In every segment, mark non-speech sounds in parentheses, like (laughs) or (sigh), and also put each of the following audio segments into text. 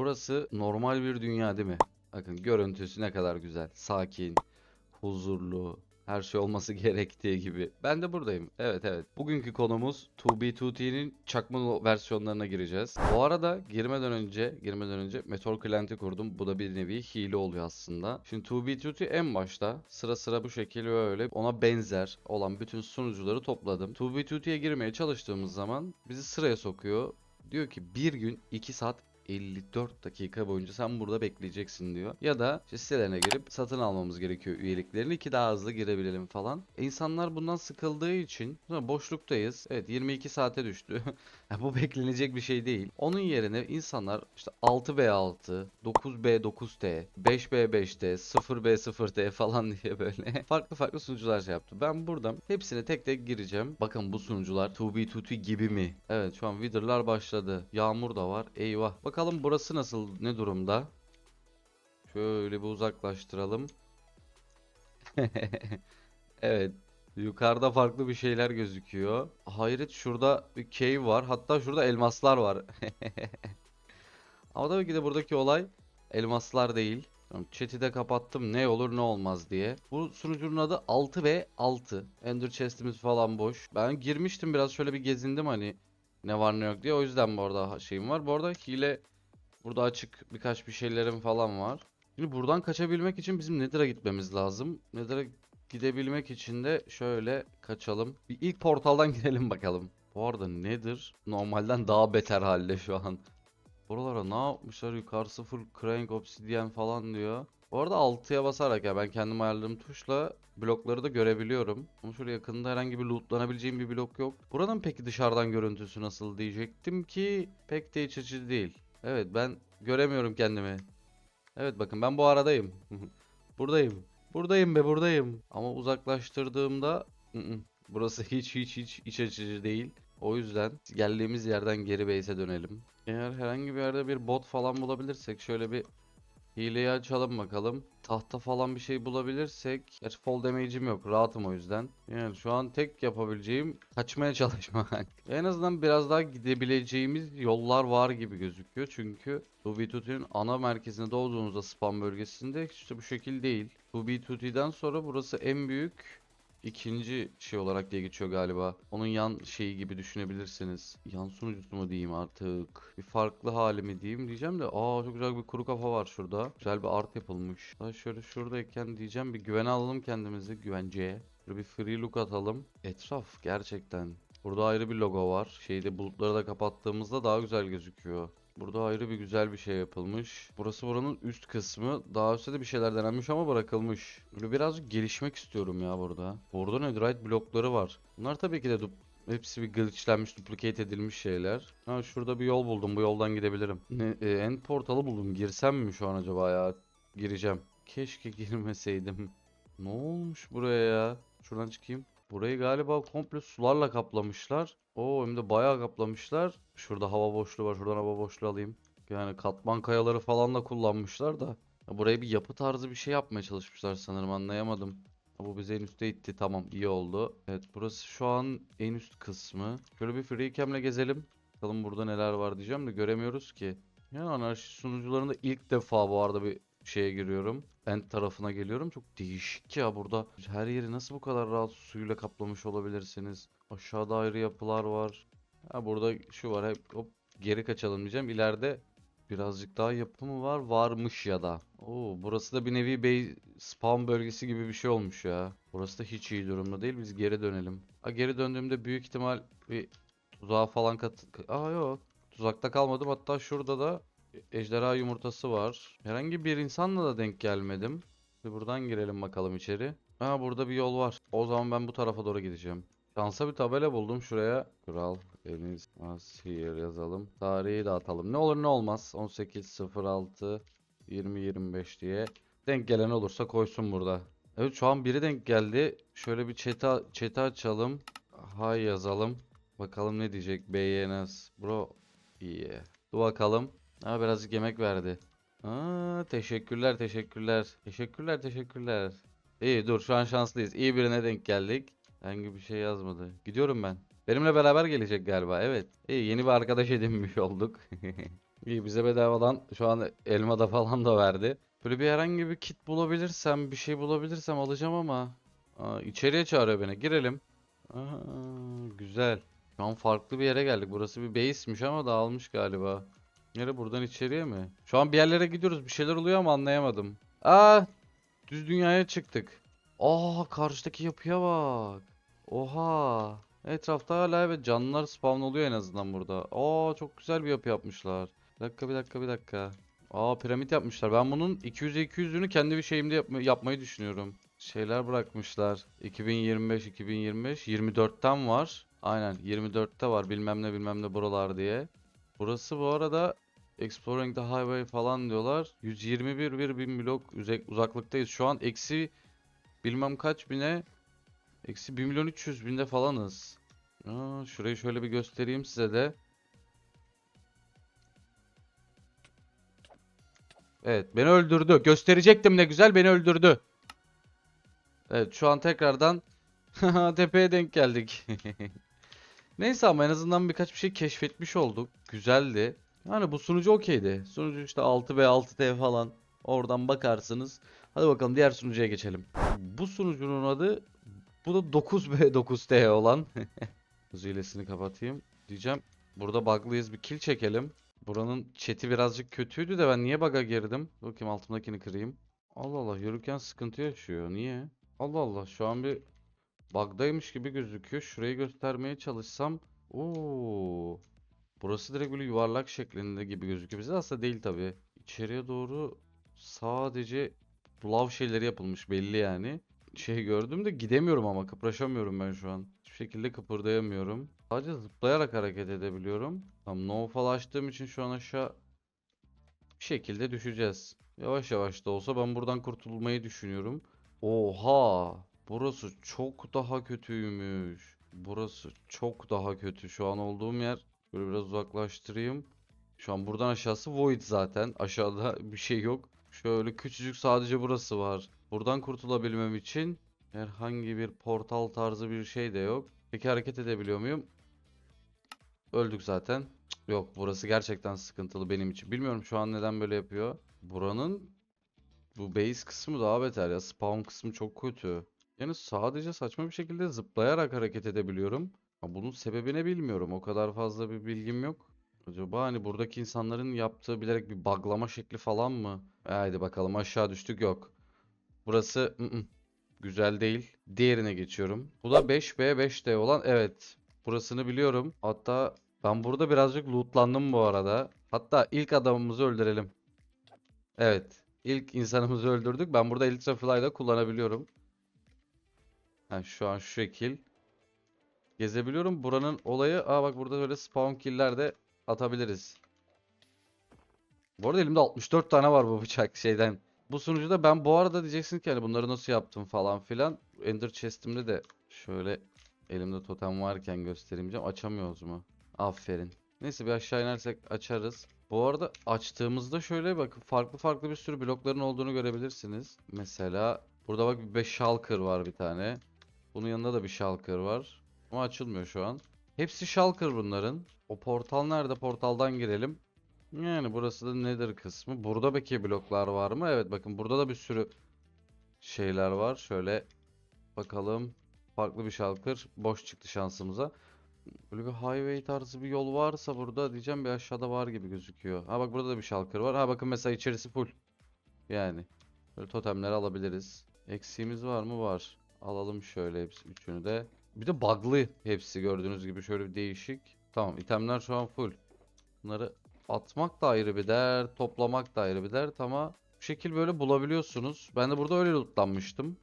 Burası normal bir dünya değil mi? Bakın görüntüsü ne kadar güzel. Sakin, huzurlu, her şey olması (laughs) gerektiği gibi. Ben de buradayım. Evet evet. Bugünkü konumuz 2B2T'nin çakma versiyonlarına gireceğiz. Bu arada girmeden önce, girmeden önce Meteor Client'i kurdum. Bu da bir nevi hile oluyor aslında. Şimdi 2B2T en başta sıra sıra bu şekilde öyle ona benzer olan bütün sunucuları topladım. 2B2T'ye girmeye çalıştığımız zaman bizi sıraya sokuyor. Diyor ki bir gün 2 saat 54 dakika boyunca sen burada bekleyeceksin diyor. Ya da işte sitelerine girip satın almamız gerekiyor üyeliklerini ki daha hızlı girebilelim falan. E, İnsanlar bundan sıkıldığı için boşluktayız. Evet 22 saate düştü. (laughs) Bu beklenecek bir şey değil. Onun yerine insanlar işte 6B6, 9B9T, 5B5T, 0B0T falan (laughs) diye böyle farklı farklı sunucular şey yaptı. Ben buradan hepsine tek tek gireceğim. Bakın bu sunucular 2B2T gibi mi? Evet şu an Wither'lar başladı. Yağmur da var. Eyvah. Bakalım burası nasıl ne durumda? Şöyle bir uzaklaştıralım. (laughs) Evet. Yukarıda farklı bir şeyler gözüküyor. Hayret şurada bir cave var. Hatta şurada elmaslar var. (laughs) Ama tabii ki de buradaki olay elmaslar değil. Chat'i de kapattım ne olur ne olmaz diye. Bu sunucunun adı 6 ve 6. Ender chest'imiz falan boş. Ben girmiştim biraz şöyle bir gezindim hani ne var ne yok diye. O yüzden bu arada şeyim var. Bu arada hile burada açık birkaç bir şeylerim falan var. Şimdi buradan kaçabilmek için bizim Nether'a gitmemiz lazım. Nether'a gidebilmek için de şöyle kaçalım. Bir ilk portaldan (laughs) girelim bakalım. Bu arada Nether normalden daha beter halde şu an. Buralara ne yapmışlar? Yukarısı full crank obsidian falan diyor. Bu arada 6'ya basarak ya ben kendim ayarladığım tuşla blokları da görebiliyorum. Ama şöyle yakında herhangi bir lootlanabileceğim bir blok yok. Buranın peki dışarıdan görüntüsü nasıl diyecektim ki pek de iç açıcı değil. Evet ben göremiyorum kendimi. Evet bakın ben bu aradayım. (laughs) Buradayım. Buradayım be buradayım. Ama uzaklaştırdığımda ı-ı, burası hiç hiç hiç iç açıcı değil. O yüzden geldiğimiz yerden geri base'e dönelim. Eğer herhangi bir yerde bir bot falan bulabilirsek şöyle bir hileyi açalım bakalım. Tahta falan bir şey bulabilirsek. Gerçi fall damage'im yok. Rahatım o yüzden. Yani şu an tek yapabileceğim kaçmaya (laughs) çalışmak. en azından biraz daha gidebileceğimiz yollar var gibi gözüküyor. Çünkü Tubitutu'nun ana merkezine doğduğunuzda spam bölgesinde işte bu şekil değil. Tubituti'den sonra burası en büyük ikinci şey olarak diye geçiyor galiba. Onun yan şeyi gibi düşünebilirsiniz. Yan sunucusu mu diyeyim artık. Bir farklı hali mi diyeyim diyeceğim de. Aa çok güzel bir kuru kafa var şurada. Güzel bir art yapılmış. Daha şöyle şuradayken diyeceğim bir güvene alalım kendimizi güvenceye. Şöyle bir free look atalım. Etraf gerçekten. Burada ayrı bir logo var. Şeyde bulutları da kapattığımızda daha güzel gözüküyor. Burada ayrı bir güzel bir şey yapılmış. Burası buranın üst kısmı. Daha üstte de bir şeyler denenmiş ama bırakılmış. Böyle birazcık gelişmek istiyorum ya burada. Burada netherite blokları var. Bunlar tabii ki de hepsi bir glitchlenmiş, duplicate edilmiş şeyler. Ha şurada bir yol buldum. Bu yoldan gidebilirim. Ne, e, end portalı buldum. Girsem mi şu an acaba ya? Gireceğim. Keşke (laughs) girmeseydim. Ne olmuş buraya ya? Şuradan çıkayım. Burayı galiba komple sularla kaplamışlar. Oo hem de bayağı kaplamışlar. Şurada hava boşluğu var. Şuradan hava boşluğu alayım. Yani katman kayaları falan da kullanmışlar da. Ya buraya bir yapı tarzı bir şey yapmaya çalışmışlar sanırım anlayamadım. Bu bize en üstte itti. Tamam iyi oldu. Evet burası şu an en üst kısmı. Şöyle bir freecam'le gezelim. Bakalım burada neler var diyeceğim de göremiyoruz ki. Yani anarşi sunucularında ilk defa bu arada bir şeye giriyorum. End tarafına geliyorum. Çok değişik ya burada. Her yeri nasıl bu kadar rahat suyla kaplamış olabilirsiniz? Aşağıda ayrı yapılar var. Ha burada şu var. Hep hop geri kaçalım diyeceğim. İleride birazcık daha yapı mı var? Varmış ya da. Oo burası da bir nevi base spawn bölgesi gibi bir şey olmuş ya. Burası da hiç iyi durumda değil. Biz geri dönelim. Ha geri döndüğümde büyük ihtimal bir tuzağa falan kat... Aa yok. Tuzakta kalmadım. Hatta şurada da ejderha yumurtası var. Herhangi bir insanla da denk gelmedim. Bir buradan girelim bakalım içeri. Ha burada bir yol var. O zaman ben bu tarafa doğru gideceğim. Şansa bir tabela buldum şuraya. Kral Deniz Asir yazalım. Tarihi de atalım. Ne olur ne olmaz. 18.06 2025 diye. Denk gelen olursa koysun burada. Evet şu an biri denk geldi. Şöyle bir chat'e chat'e açalım. Hay yazalım. Bakalım ne diyecek. BNS. Bro. iyi. Dur bakalım. Ha birazcık yemek verdi. Aa, teşekkürler teşekkürler. Teşekkürler teşekkürler. İyi dur şu an şanslıyız. İyi birine denk geldik. Herhangi bir şey yazmadı. Gidiyorum ben. Benimle beraber gelecek galiba evet. İyi yeni bir arkadaş edinmiş olduk. (laughs) İyi bize bedavadan şu an elmada falan da verdi. Böyle bir herhangi bir kit bulabilirsem, bir şey bulabilirsem alacağım ama. Aa, içeriye çağırıyor beni. Girelim. Aa, güzel. Şu an farklı bir yere geldik. Burası bir base'miş ama dağılmış galiba. Nere buradan içeriye mi? Şu an bir yerlere gidiyoruz. Bir şeyler oluyor ama anlayamadım. Aa, düz dünyaya çıktık. Aa, karşıdaki yapıya bak. Oha. Etrafta hala evet canlılar spawn oluyor en azından burada. Aa, çok güzel bir yapı yapmışlar. Bir dakika bir dakika bir dakika. Aa piramit yapmışlar. Ben bunun 200'e 200'ünü kendi bir şeyimde yapma- yapmayı düşünüyorum. Şeyler bırakmışlar. 2025 2025 24'ten var. Aynen 24'te var bilmem ne bilmem ne buralar diye. Burası bu arada Exploring the Highway falan diyorlar. 121 bir bin blok uzaklıktayız. Şu an eksi bilmem kaç bine eksi 1 milyon 300 binde falanız. Aa, şurayı şöyle bir göstereyim size de. Evet beni öldürdü. Gösterecektim ne güzel beni öldürdü. Evet şu an tekrardan (laughs) tepeye denk geldik. (laughs) Neyse ama en azından birkaç bir şey keşfetmiş olduk. Güzeldi. Yani bu sunucu okeydi. Sunucu işte 6B 6T falan. Oradan bakarsınız. Hadi bakalım diğer sunucuya geçelim. Bu sunucunun adı bu da 9B 9T (laughs) olan. (laughs) Hız hilesini kapatayım. Diyeceğim burada bug'lıyız bir kill çekelim. Buranın chat'i birazcık kötüydü de ben niye bug'a girdim? Bakayım altımdakini kırayım. Allah Allah yürürken sıkıntı yaşıyor. Niye? Allah Allah şu an bir bug'daymış gibi gözüküyor. Şurayı göstermeye çalışsam. Oo. Burası direkt böyle yuvarlak şeklinde gibi gözüküyor. Bize aslında değil tabii. İçeriye doğru sadece lav şeyleri yapılmış belli yani. Şey gördüm de gidemiyorum ama kıpraşamıyorum ben şu an. Hiçbir şekilde kıpırdayamıyorum. Sadece zıplayarak hareket edebiliyorum. Tam no fall açtığım için şu an aşağı bir şekilde düşeceğiz. Yavaş yavaş da olsa ben buradan kurtulmayı düşünüyorum. Oha! Burası çok daha kötüymüş. Burası çok daha kötü. Şu an olduğum yer böyle biraz uzaklaştırayım. Şu an buradan aşağısı void zaten. Aşağıda bir şey yok. Şöyle küçücük sadece burası var. Buradan kurtulabilmem için herhangi bir portal tarzı bir şey de yok. Peki hareket edebiliyor muyum? Öldük zaten. Yok burası gerçekten sıkıntılı benim için. Bilmiyorum şu an neden böyle yapıyor. Buranın bu base kısmı daha beter ya. Spawn kısmı çok kötü. Yani sadece saçma bir şekilde zıplayarak hareket edebiliyorum. Ha, bunun sebebini bilmiyorum. O kadar fazla bir bilgim yok. Acaba hani buradaki insanların yaptığı bilerek bir buglama şekli falan mı? E, Haydi bakalım aşağı düştük yok. Burası ı-ı, güzel değil. Diğerine geçiyorum. Bu da 5B 5D olan evet. Burasını biliyorum. Hatta ben burada birazcık lootlandım bu arada. Hatta ilk adamımızı öldürelim. Evet. ilk insanımızı öldürdük. Ben burada Elytra Fly'da kullanabiliyorum. Ha, şu an şu şekil. Gezebiliyorum. Buranın olayı... Aa bak burada böyle spawn kill'ler de atabiliriz. Bu arada elimde 64 tane var bu bıçak şeyden. Bu sunucuda ben bu arada diyeceksin ki hani bunları nasıl yaptım falan filan. Ender chest'imde de şöyle elimde totem varken göstereyim. Açamıyoruz mu? Aferin. Neyse bir aşağı inersek açarız. Bu arada açtığımızda şöyle bakın farklı farklı bir sürü blokların olduğunu görebilirsiniz. Mesela burada bak bir 5 shulker var bir tane. Bunun yanında da bir shulker var. Ama açılmıyor şu an. Hepsi shulker bunların. O portal nerede? Portaldan girelim. Yani burası da nedir kısmı. Burada peki bloklar var mı? Evet bakın burada da bir sürü şeyler var. Şöyle bakalım. Farklı bir shulker. Boş çıktı şansımıza. Böyle bir highway tarzı bir yol varsa burada diyeceğim bir aşağıda var gibi gözüküyor. Ha bak burada da bir shulker var. Ha bakın mesela içerisi full. Yani. Böyle totemleri alabiliriz. Eksiğimiz var mı? Var. Alalım şöyle hepsi üçünü de. Bir de bug'lı hepsi gördüğünüz gibi şöyle bir değişik. Tamam itemler şu an full. Bunları atmak da ayrı bir dert, toplamak da ayrı bir dert ama bu şekil böyle bulabiliyorsunuz. Ben de burada öyle lootlanmıştım.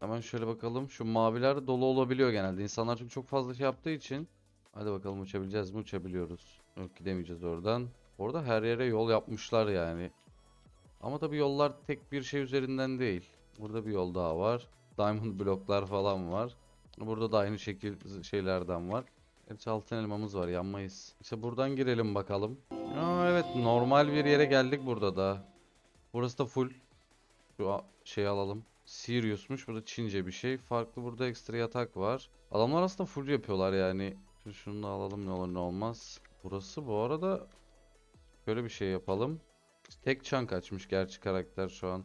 Hemen şöyle bakalım. Şu maviler dolu olabiliyor genelde. İnsanlar çünkü çok fazla şey yaptığı için. Hadi bakalım uçabileceğiz mi? Uçabiliyoruz. Yok gidemeyeceğiz oradan. Orada her yere yol yapmışlar yani. Ama tabii yollar tek bir şey üzerinden değil. Burada bir yol daha var. Diamond bloklar falan var. Burada da aynı şekil şeylerden var. Gerçi altın elmamız var yanmayız. İşte buradan girelim bakalım. Aa, evet normal bir yere geldik burada da. Burası da full. Şu şeyi alalım. Sirius'muş. Burada Çince bir şey. Farklı burada ekstra yatak var. Adamlar aslında full yapıyorlar yani. Şu şunu da alalım ne olur ne olmaz. Burası bu arada Şöyle bir şey yapalım. Tek çank açmış gerçi karakter şu an.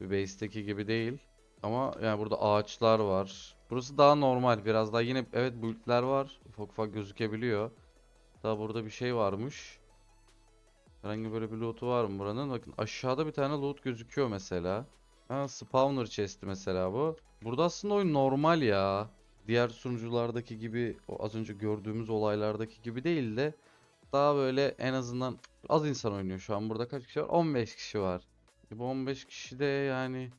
Bir base'teki gibi değil. Ama yani burada ağaçlar var. Burası daha normal. Biraz daha yine evet bulutlar var. Ufak ufak gözükebiliyor. Daha burada bir şey varmış. Herhangi böyle bir loot'u var mı buranın? Bakın aşağıda bir tane loot gözüküyor mesela. Ha, spawner chest'i mesela bu. Burada aslında oyun normal ya. Diğer sunuculardaki gibi o az önce gördüğümüz olaylardaki gibi değil de daha böyle en azından az insan oynuyor şu an. Burada kaç kişi var? 15 kişi var. E bu 15 kişi de yani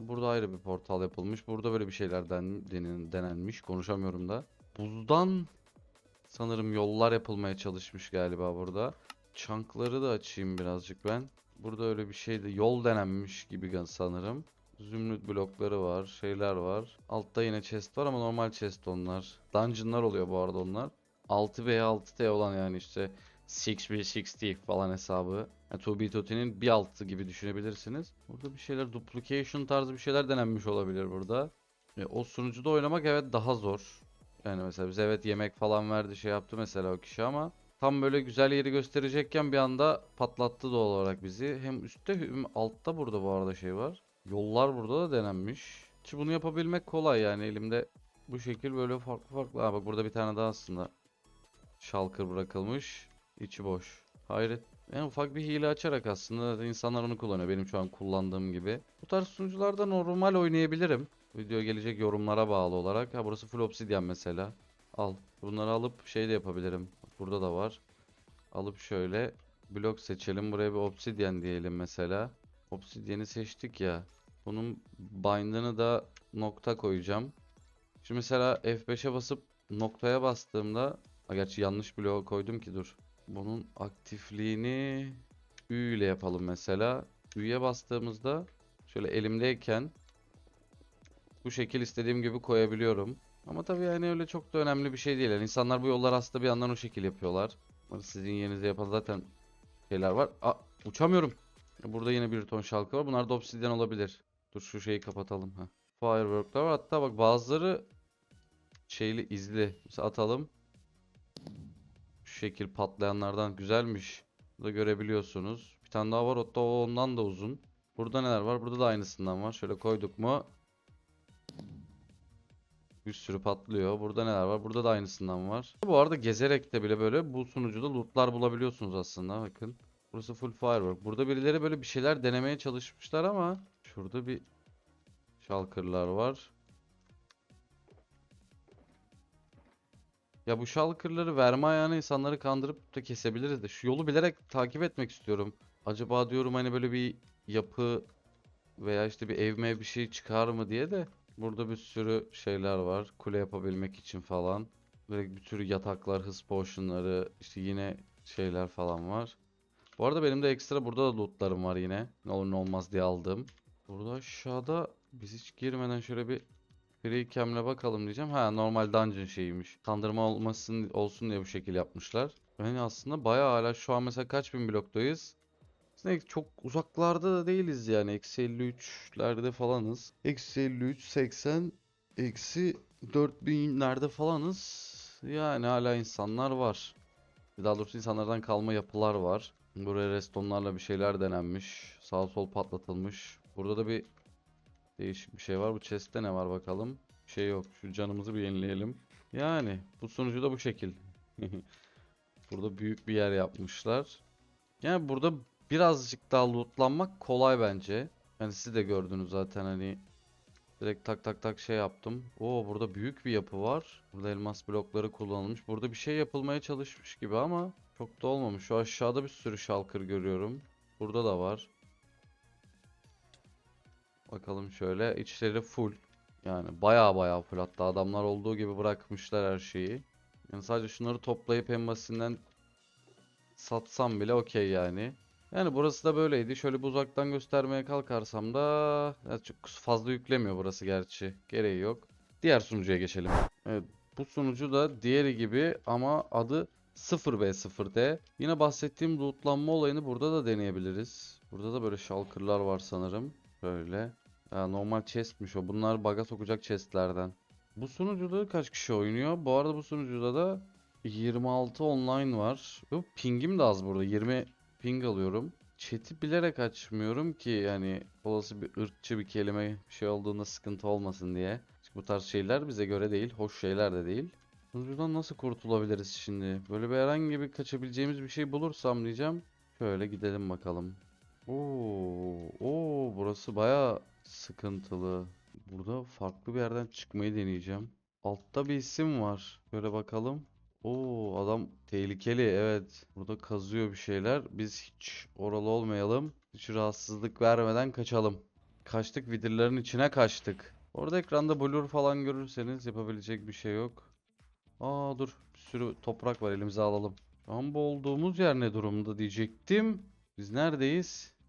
burada ayrı bir portal yapılmış. Burada böyle bir şeyler den, denen- denenmiş. Konuşamıyorum da. Buzdan sanırım yollar yapılmaya çalışmış galiba burada. Çankları da açayım birazcık ben. Burada öyle bir şey de yol denenmiş gibi sanırım. Zümrüt blokları var, şeyler var. Altta yine chest var ama normal chest onlar. Dungeon'lar oluyor bu arada onlar. 6 veya 6T olan yani işte 6v60 falan hesabı. Yani 2B2T'nin bir altı gibi düşünebilirsiniz. Burada bir şeyler duplication tarzı bir şeyler denenmiş olabilir burada. E, o sunucuda oynamak evet daha zor. Yani mesela biz evet yemek falan verdi şey yaptı mesela o kişi ama tam böyle güzel yeri gösterecekken bir anda patlattı doğal olarak bizi. Hem üstte hem altta burada bu arada şey var. Yollar burada da denenmiş. Ki bunu yapabilmek kolay yani elimde bu şekil böyle farklı farklı. Ha bak burada bir tane daha aslında şalkır bırakılmış. İçi boş. Hayret. En ufak bir hile açarak aslında insanlar onu kullanıyor. Benim şu an kullandığım gibi. Bu tarz sunucularda normal oynayabilirim. Video gelecek yorumlara bağlı olarak. Ha burası full obsidian mesela. Al. Bunları alıp şey de yapabilirim. Burada da var. Alıp şöyle blok seçelim. Buraya bir obsidian diyelim mesela. Obsidian'i seçtik ya. Bunun bind'ını da nokta koyacağım. Şimdi mesela F5'e basıp noktaya bastığımda Ha, gerçi yanlış bloğa koydum ki dur. Bunun aktifliğini Ü ile yapalım mesela. Ü'ye bastığımızda şöyle elimdeyken bu şekil istediğim gibi koyabiliyorum. Ama tabii yani öyle çok da önemli bir şey değil. Yani insanlar bu yollar aslında bir yandan o şekil yapıyorlar. Sizin yerinize yapan zaten şeyler var. Aa, uçamıyorum. Burada yine bir ton şalkı var. Bunlar da obsidyen olabilir. Dur şu şeyi kapatalım. ha. Firework'lar var. Hatta bak bazıları şeyli izli. Mesela atalım. Şekil patlayanlardan güzelmiş. Burada görebiliyorsunuz. Bir tane daha var. Hatta ondan da uzun. Burada neler var? Burada da aynısından var. Şöyle koyduk mu? Bir sürü patlıyor. Burada neler var? Burada da aynısından var. Bu arada gezerek de bile böyle bu sunucuda lootlar bulabiliyorsunuz aslında. Bakın. Burası full firework. Burada birileri böyle bir şeyler denemeye çalışmışlar ama şurada bir şalkırlar var. Ya bu şalkırları verme ayağına insanları kandırıp da kesebiliriz de şu yolu bilerek takip etmek istiyorum. Acaba diyorum hani böyle bir yapı veya işte bir ev bir şey çıkar mı diye de burada bir sürü şeyler var. Kule yapabilmek için falan. Böyle bir sürü yataklar, hız potionları, işte yine şeyler falan var. Bu arada benim de ekstra burada da lootlarım var yine. Ne olur ne olmaz diye aldım. Burada aşağıda biz hiç girmeden şöyle bir Free cam'le bakalım diyeceğim. Ha normal dungeon şeyiymiş. Kandırma olmasın olsun diye bu şekil yapmışlar. Yani aslında bayağı hala şu an mesela kaç bin bloktayız? Aslında çok uzaklarda da değiliz yani. Eksi 53'lerde falanız. Eksi 53, 80, eksi 4000'lerde falanız. Yani hala insanlar var. Daha doğrusu insanlardan kalma yapılar var. Buraya restonlarla bir şeyler denenmiş. Sağ sol patlatılmış. Burada da bir Değişik bir şey var. Bu chest'te ne var bakalım. Bir şey yok. Şu canımızı bir yenileyelim. Yani bu sunucu da bu şekil. (laughs) Burada büyük bir yer yapmışlar. Yani burada birazcık daha lootlanmak kolay bence. Yani siz de gördünüz zaten hani direkt tak tak tak şey yaptım. Oo burada büyük bir yapı var. Burada elmas blokları kullanılmış. Burada bir şey yapılmaya çalışmış gibi ama çok da olmamış. Şu aşağıda bir sürü shulker görüyorum. Burada da var. Bakalım şöyle içleri full. Yani baya baya full. Hatta adamlar olduğu gibi bırakmışlar her şeyi. Yani sadece şunları toplayıp en basitinden satsam bile okey yani. Yani burası da böyleydi. Şöyle bir uzaktan göstermeye kalkarsam da çok fazla yüklemiyor burası gerçi. Gereği yok. Diğer sunucuya geçelim. Evet, bu sunucu da diğeri gibi ama adı 0B0D. Yine bahsettiğim lootlanma olayını burada da deneyebiliriz. Burada da böyle shulker'lar var sanırım. Böyle. Ya normal chest'miş o. Bunlar bug'a sokacak chest'lerden. Bu sunucuda kaç kişi oynuyor? Bu arada bu sunucuda da 26 online var. Yok pingim de az burada. 20 ping alıyorum. Chat'i bilerek açmıyorum ki yani olası bir ırkçı bir kelime bir şey olduğunda sıkıntı olmasın diye. Çünkü bu tarz şeyler bize göre değil. Hoş şeyler de değil. Sunucudan nasıl kurtulabiliriz şimdi? Böyle bir herhangi bir kaçabileceğimiz bir şey bulursam diyeceğim. Şöyle gidelim bakalım. Oo, oo burası baya sıkıntılı. Burada farklı bir yerden çıkmayı deneyeceğim. Altta bir isim var. Böyle bakalım. Oo adam tehlikeli evet. Burada kazıyor bir şeyler. Biz hiç oralı olmayalım. Hiç rahatsızlık vermeden kaçalım. Kaçtık vidirlerin içine kaçtık. Orada ekranda blur falan görürseniz yapabilecek bir şey yok. Aa dur bir sürü toprak var elimize alalım. Bu olduğumuz yer ne durumda diyecektim. Biz neredeyiz?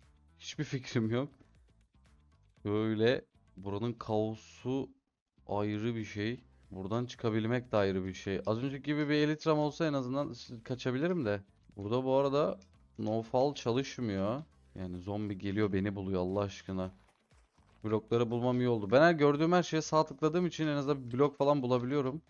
Hiçbir fikrim yok. Böyle buranın kaosu ayrı bir şey. Buradan çıkabilmek de ayrı bir şey. Az önceki gibi bir elitram olsa en azından kaçabilirim de. Burada bu arada no fall çalışmıyor. Yani zombi geliyor beni buluyor Allah aşkına. Blokları bulmam iyi oldu. Ben her gördüğüm her şeye sağ tıkladığım için en azından bir blok falan bulabiliyorum.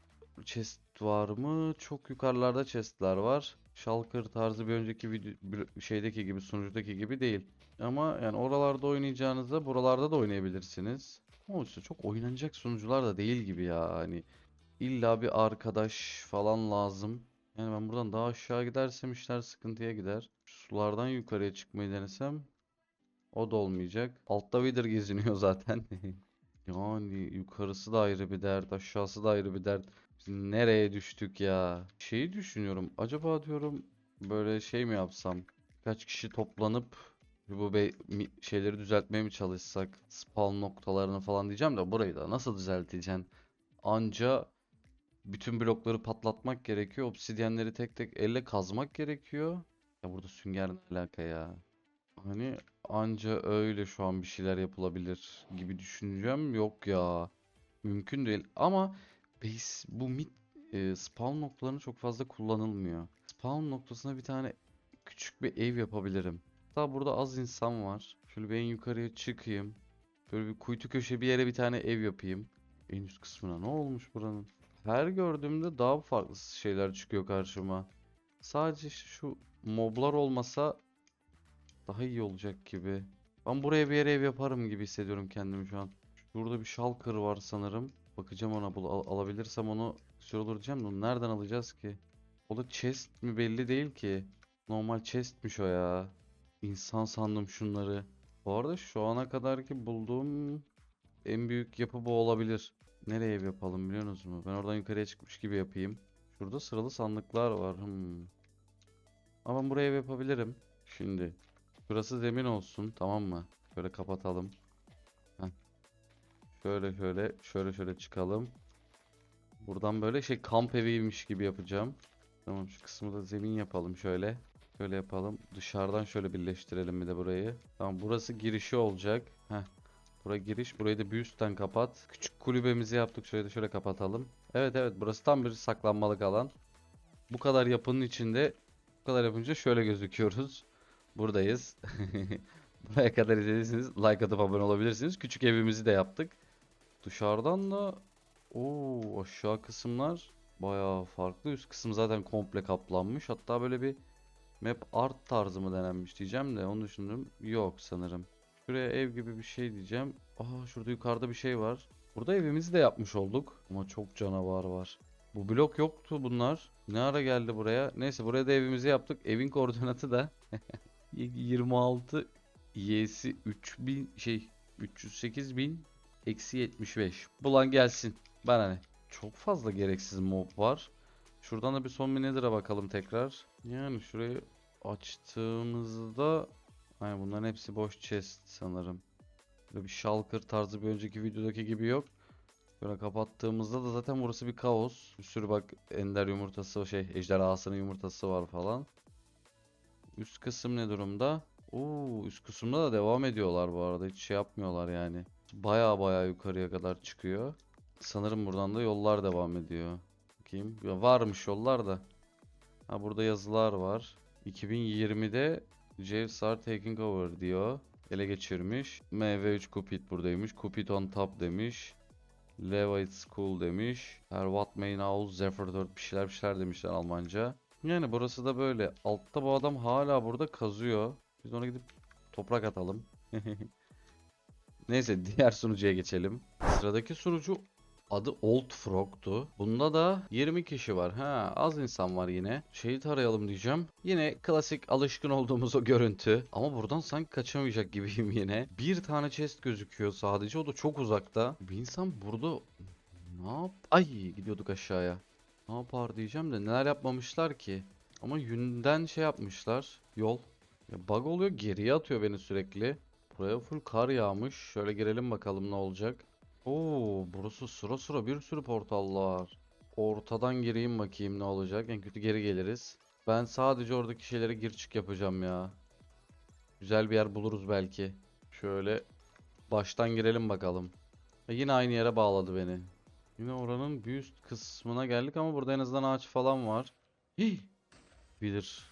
Chest var mı? Çok yukarılarda chestler var. Shulker tarzı bir önceki video, bir şeydeki gibi sunucudaki gibi değil. Ama yani oralarda oynayacağınızda buralarda da oynayabilirsiniz. Ama işte çok oynanacak sunucular da değil gibi ya. Hani illa bir arkadaş falan lazım. Yani ben buradan daha aşağı gidersem işler sıkıntıya gider. Şu sulardan yukarıya çıkmayı denesem o da olmayacak. Altta Wither geziniyor (laughs) zaten. Yani yukarısı da ayrı bir dert, aşağısı da ayrı bir dert. Biz nereye düştük ya? Şeyi düşünüyorum. Acaba diyorum böyle şey mi yapsam? Kaç kişi toplanıp bu şeyleri düzeltmeye mi çalışsak? Spawn noktalarını falan diyeceğim de burayı da nasıl düzelteceksin? Anca bütün blokları patlatmak gerekiyor. Obsidyenleri tek tek elle kazmak gerekiyor. Ya burada sünger ne alaka ya? Hani anca öyle şu an bir şeyler yapılabilir gibi düşüneceğim. Yok ya. Mümkün değil. Ama base bu mid e, spawn noktalarını çok fazla kullanılmıyor. Spawn noktasına bir tane küçük bir ev yapabilirim. Hatta burada az insan var. Şöyle bir en yukarıya çıkayım. Böyle bir kuytu köşe bir yere bir tane ev yapayım. En üst kısmına ne olmuş buranın? Her gördüğümde daha farklı şeyler çıkıyor karşıma. Sadece işte şu moblar olmasa daha iyi olacak gibi. Ben buraya bir yere ev yaparım gibi hissediyorum kendimi şu an. Şurada bir shulker var sanırım. Bakacağım ona bul al- alabilirsem onu güzel olur diyeceğim onu nereden alacağız ki? O da chest mi belli değil ki. Normal chestmiş o ya. İnsan sandım şunları. Bu arada şu ana kadarki bulduğum en büyük yapı bu olabilir. Nereye ev yapalım biliyor musunuz? Ben oradan yukarıya çıkmış gibi yapayım. Şurada sıralı sandıklar var. Hmm. Ama ben buraya ev yapabilirim. Şimdi. Burası zemin olsun tamam mı? Şöyle kapatalım. Heh. Şöyle şöyle şöyle şöyle çıkalım. Buradan böyle şey kamp eviymiş gibi yapacağım. Tamam şu kısmı da zemin yapalım şöyle. Şöyle yapalım. Dışarıdan şöyle birleştirelim bir de burayı. Tamam burası girişi olacak. Heh. Bura giriş. Burayı da bir üstten kapat. Küçük kulübemizi yaptık. Şöyle de şöyle kapatalım. Evet evet burası tam bir saklanmalık alan. Bu kadar yapının içinde bu kadar yapınca şöyle gözüküyoruz. Buradayız. (laughs) Buraya kadar izlediyseniz like atıp abone olabilirsiniz. Küçük evimizi de yaptık. Dışarıdan da o aşağı kısımlar bayağı farklı. Üst kısım zaten komple kaplanmış. Hatta böyle bir map art tarzı mı denenmiş diyeceğim de onu düşündüm. Yok sanırım. Şuraya ev gibi bir şey diyeceğim. Aa şurada yukarıda bir şey var. Burada evimizi de yapmış olduk. Ama çok canavar var. Bu blok yoktu bunlar. Ne ara geldi buraya? Neyse buraya da evimizi yaptık. Evin koordinatı da (laughs) 26 y'si 3000 şey 308 bin eksi 75. Bulan gelsin. Bana ne? Çok fazla gereksiz mob var. Şuradan da bir son bir bakalım tekrar. Yani şurayı açtığımızda Aynen bunların hepsi boş chest sanırım. Böyle bir shulker tarzı bir önceki videodaki gibi yok. Böyle kapattığımızda da zaten burası bir kaos. Bir sürü bak ender yumurtası şey ejderhasının yumurtası var falan. Üst kısım ne durumda? Oo, üst kısımda da devam ediyorlar bu arada. Hiç şey yapmıyorlar yani. Baya baya yukarıya kadar çıkıyor. Sanırım buradan da yollar devam ediyor. Bakayım. Varmış yollar da. Ha burada yazılar var. 2020'de Jeeves are taking over diyor. Ele geçirmiş. MV3 Cupid buradaymış. Cupid on top demiş. Levite School demiş. Hervat Mainhaus, Zephyr 4 bir şeyler bir şeyler demişler Almanca. Yani burası da böyle. Altta bu adam hala burada kazıyor. Biz ona gidip toprak atalım. (laughs) Neyse diğer sunucuya geçelim. Sıradaki sunucu adı Old Frog'tu. Bunda da 20 kişi var. Ha az insan var yine. Şeyi tarayalım diyeceğim. Yine klasik alışkın olduğumuz o görüntü. Ama buradan sanki kaçamayacak gibiyim yine. Bir tane chest gözüküyor sadece. O da çok uzakta. Bir insan burada ne yap? Ay gidiyorduk aşağıya. Ne yapar diyeceğim de neler yapmamışlar ki. Ama yünden şey yapmışlar. Yol. Ya bug oluyor geriye atıyor beni sürekli. Buraya full kar yağmış. Şöyle girelim bakalım ne olacak. Oo, burası sıra sıra bir sürü portallar. Ortadan gireyim bakayım ne olacak. En kötü geri geliriz. Ben sadece oradaki şeylere gir çık yapacağım ya. Güzel bir yer buluruz belki. Şöyle baştan girelim bakalım. E, yine aynı yere bağladı beni. Yine oranın bir üst kısmına geldik ama burada en azından ağaç falan var. Hih! Bilir.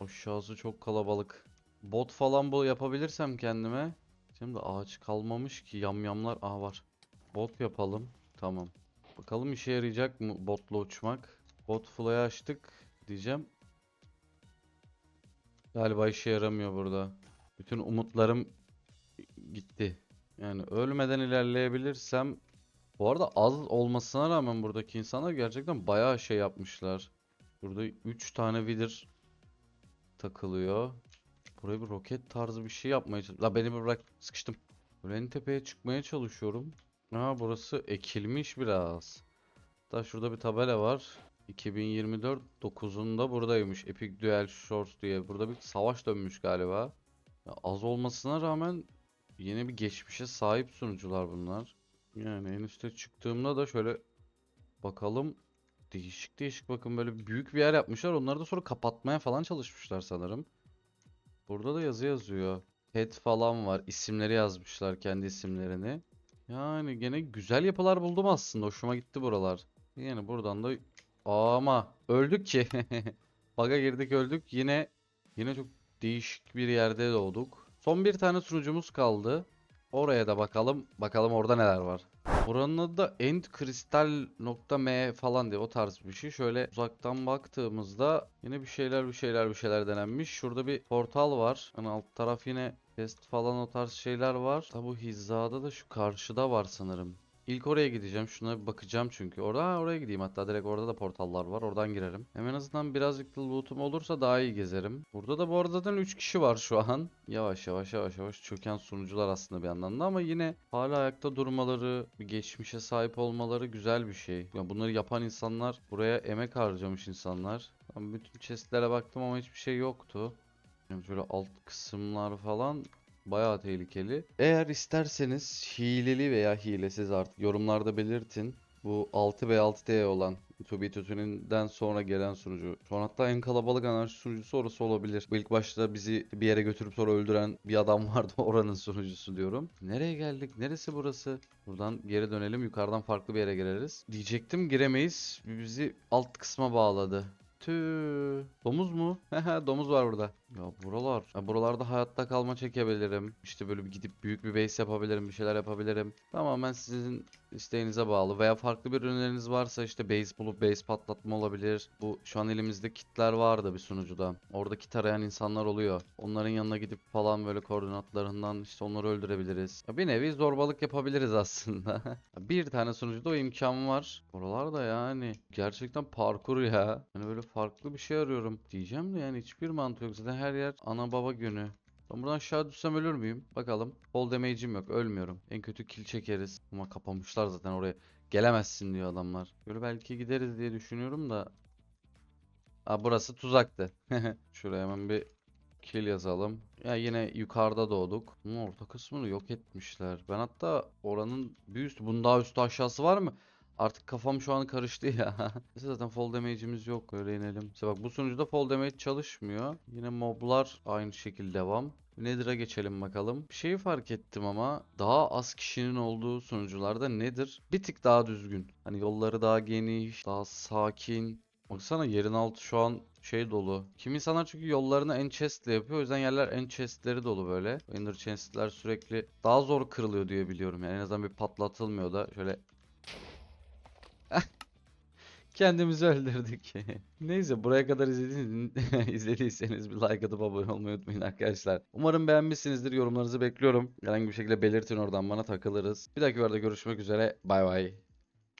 Aşağısı çok kalabalık. Bot falan bu yapabilirsem kendime. Şimdi ağaç kalmamış ki yamyamlar. Aa var. Bot yapalım. Tamam. Bakalım işe yarayacak mı botla uçmak. Bot fly'ı açtık diyeceğim. Galiba işe yaramıyor burada. Bütün umutlarım gitti. Yani ölmeden ilerleyebilirsem bu arada az olmasına rağmen buradaki insanlar gerçekten bayağı şey yapmışlar. Burada 3 tane wither takılıyor. Buraya bir roket tarzı bir şey yapmaya çalışıyorum. La beni bırak sıkıştım. Böyle en tepeye çıkmaya çalışıyorum. Ha burası ekilmiş biraz. Da şurada bir tabela var. 2024 9'unda buradaymış. Epic Duel Shorts diye. Burada bir savaş dönmüş galiba. Ya az olmasına rağmen yeni bir geçmişe sahip sunucular bunlar. Yani en üste çıktığımda da şöyle bakalım. Değişik değişik bakın böyle büyük bir yer yapmışlar. Onları da sonra kapatmaya falan çalışmışlar sanırım. Burada da yazı yazıyor. Head falan var. İsimleri yazmışlar kendi isimlerini. Yani gene güzel yapılar buldum aslında. Hoşuma gitti buralar. Yani buradan da ama öldük ki. (laughs) Bug'a girdik öldük. Yine yine çok değişik bir yerde doğduk. Son bir tane sunucumuz kaldı. Oraya da bakalım. Bakalım orada neler var. Buranın adı da endcrystal.m falan diye o tarz bir şey. Şöyle uzaktan baktığımızda yine bir şeyler bir şeyler bir şeyler denenmiş. Şurada bir portal var. Yani alt taraf yine chest falan o tarz şeyler var. Tabi bu hizada da şu karşıda var sanırım. İlk oraya gideceğim. Şuna bir bakacağım çünkü. Orada ha, oraya gideyim. Hatta direkt orada da portallar var. Oradan girerim. Hem en azından birazcık da lootum olursa daha iyi gezerim. Burada da bu arada zaten 3 kişi var şu an. (laughs) Yavaş yavaş yavaş yavaş çöken sunucular aslında bir yandan da ama yine hala ayakta durmaları, bir geçmişe sahip olmaları güzel bir şey. Yani bunları yapan insanlar, buraya emek harcamış insanlar. Ben bütün chestlere baktım ama hiçbir şey yoktu. Yani şöyle alt kısımlar falan Bayağı tehlikeli. Eğer isterseniz hileli veya hilesiz artık yorumlarda belirtin. Bu 6 ve 6D olan Tubi Tütün'den sonra gelen sunucu. Şu hatta en kalabalık anarşi sunucusu orası olabilir. Bu ilk başta bizi bir yere götürüp sonra öldüren bir adam (laughs) vardı. Oranın sunucusu diyorum. Nereye geldik? Neresi burası? Buradan geri dönelim. Yukarıdan farklı bir yere gireriz. Diyecektim giremeyiz. Bizi alt kısma bağladı. Tüh. Domuz mu? (laughs) Domuz var burada. Ya buralar. Ya buralarda hayatta kalma çekebilirim. İşte böyle bir gidip büyük bir base yapabilirim. Bir şeyler yapabilirim. Tamamen sizin isteğinize bağlı. Veya farklı bir ürünleriniz varsa işte base bulup base patlatma olabilir. Bu şu an elimizde kitler vardı bir sunucuda. Orada kit arayan insanlar oluyor. Onların yanına gidip falan böyle koordinatlarından işte onları öldürebiliriz. Ya bir nevi zorbalık yapabiliriz aslında. (laughs) bir tane sunucuda o imkan var. Oralarda yani gerçekten parkur ya. Hani böyle farklı bir şey arıyorum diyeceğim de yani hiçbir mantığı yok. Zaten her yer ana baba günü. Ben buradan aşağı düşsem ölür müyüm? Bakalım. Fall damage'im yok. Ölmüyorum. En kötü kill çekeriz. Ama kapamışlar zaten oraya. Gelemezsin diyor adamlar. Böyle belki gideriz diye düşünüyorum da. Aa burası tuzaktı. (laughs) Şuraya hemen bir kill yazalım. Ya yine yukarıda doğduk. Bunun orta kısmını yok etmişler. Ben hatta oranın bir üstü, bunun daha üstü aşağısı var mı? Artık kafam şu an karıştı ya. (laughs) Neyse zaten fall damage'imiz yok. Öyle inelim. İşte bak bu sunucuda fall damage çalışmıyor. Yine moblar aynı şekilde devam. Nether'a geçelim bakalım. Bir şeyi fark ettim ama daha az kişinin olduğu sunucularda Nether bir tık daha düzgün. Hani yolları daha geniş, daha sakin. Baksana yerin altı şu an şey dolu. Kim insanlar çünkü yollarını enchest'le yapıyor. O yüzden yerler enchest'leri dolu böyle. Ender chest'ler sürekli daha zor kırılıyor diye biliyorum. Yani en azından bir patlatılmıyor da şöyle Kendimizi öldürdük. (laughs) Neyse buraya kadar izlediyseniz, (laughs) izlediyseniz bir like atıp abone olmayı unutmayın arkadaşlar. Umarım beğenmişsinizdir. Yorumlarınızı bekliyorum. Herhangi bir şekilde belirtin oradan bana takılırız. Bir dahaki videoda görüşmek üzere. Bay bay.